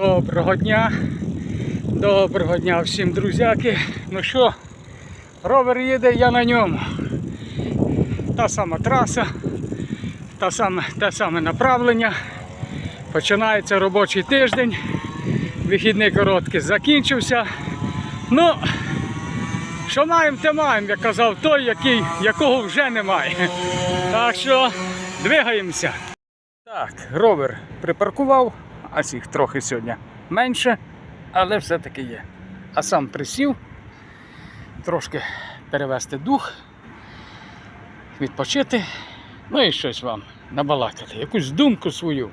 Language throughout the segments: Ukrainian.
Доброго дня. Доброго дня всім друзяки. Ну що, ровер їде, я на ньому. Та сама траса, та саме, те саме направлення. Починається робочий тиждень. Вихідний короткий закінчився. Ну, що маємо, те маємо, як казав той, який, якого вже немає. Так що двигаємося. Так, ровер припаркував, а їх трохи сьогодні менше, але все-таки є. А сам присів, трошки перевести дух, відпочити, ну і щось вам набалакати, якусь думку свою,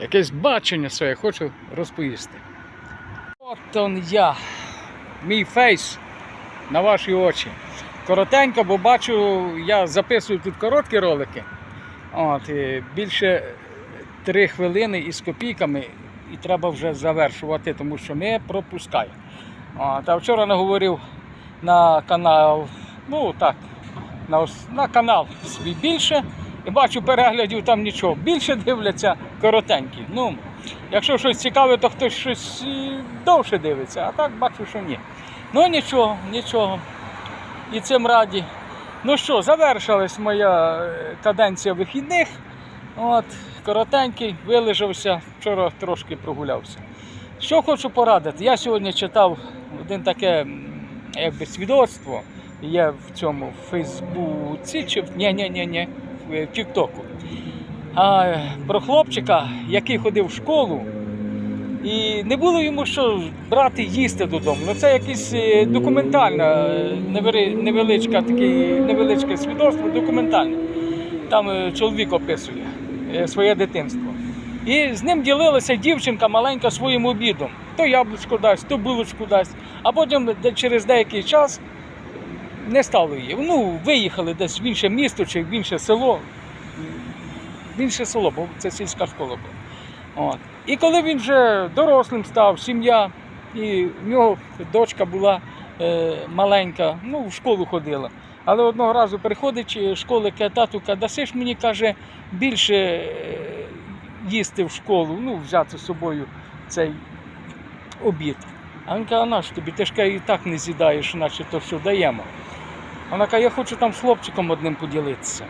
якесь бачення своє хочу розповісти. От он я, мій фейс на ваші очі. Коротенько, бо бачу, я записую тут короткі ролики. От, і більше три хвилини із копійками, і треба вже завершувати, тому що ми пропускаємо. А вчора наговорив на канал, ну так, на, на канал свій більше. І бачу переглядів там нічого. Більше дивляться коротенькі. Ну, якщо щось цікаве, то хтось щось довше дивиться, а так бачу, що ні. Ну нічого, нічого. І цим раді. Ну що, завершилась моя е, каденція вихідних. От, коротенький, вилежався, вчора трошки прогулявся. Що хочу порадити? Я сьогодні читав один таке якби свідоцтво є в цьому в Фейсбуці чи в ні, ні, ні, ні, в Тіктоку. А, е, про хлопчика, який ходив в школу, і не було йому що брати їсти додому. Ну це якась е, е, невеличка, таке невеличке свідоцтво, документальне. Там е, чоловік описує е, своє дитинство. І з ним ділилася дівчинка маленька своїм обідом. То яблучко дасть, то булочку дасть. А потім через деякий час не стало її. Ну, виїхали десь в інше місто чи в інше село. В інше село, бо це сільська школа була. От. І коли він вже дорослим став, сім'я, і в нього дочка була е, маленька, ну, в школу ходила. Але одного разу приходить школи, каже, тату, каже, даси мені каже, більше е, їсти в школу, ну, взяти з собою цей обід. А він каже, а на що тобі? Ти ж каже, і так не з'їдаєш, наче то, що даємо. Вона каже, я хочу там з хлопчиком одним поділитися.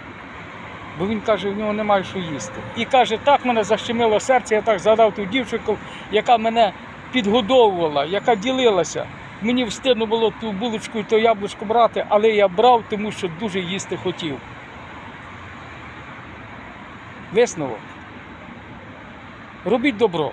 Бо він каже, в нього немає що їсти. І каже, так мене защемило серце, я так згадав ту дівчинку, яка мене підгодовувала, яка ділилася. Мені встидно було ту булочку і то яблучко брати, але я брав, тому що дуже їсти хотів. Висновок. Робіть добро.